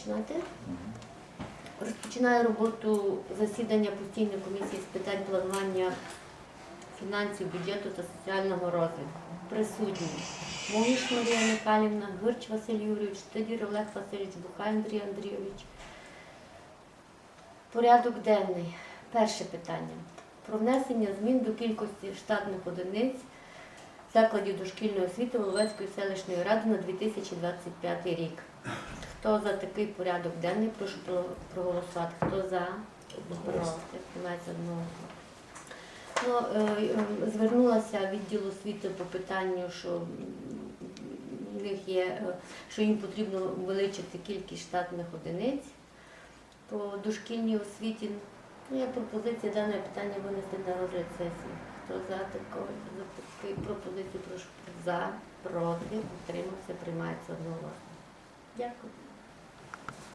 починати. Розпочинаю роботу засідання постійної комісії з питань планування фінансів, бюджету та соціального розвитку. Присутні Могиш Марія Михайлівна, Гирч Василь Юрійович, Тидір Олег Васильович, Бухай Андрій Андрійович. Порядок денний. Перше питання. Про внесення змін до кількості штатних одиниць закладів дошкільної освіти Воловецької селищної ради на 2025 рік. Хто за такий порядок денний, прошу проголосувати. Хто за? Проти. Приймається одного. Ну, е, е, звернулася відділ освіти по питанню, що в них є, е, що їм потрібно увеличити кількість штатних одиниць по дошкільній освіті. Ну, є пропозиція дане питання винести на розгляд сесії. Хто за таку пропозицію, прошу за, проти, утримався, приймається одноголосно. Дякую.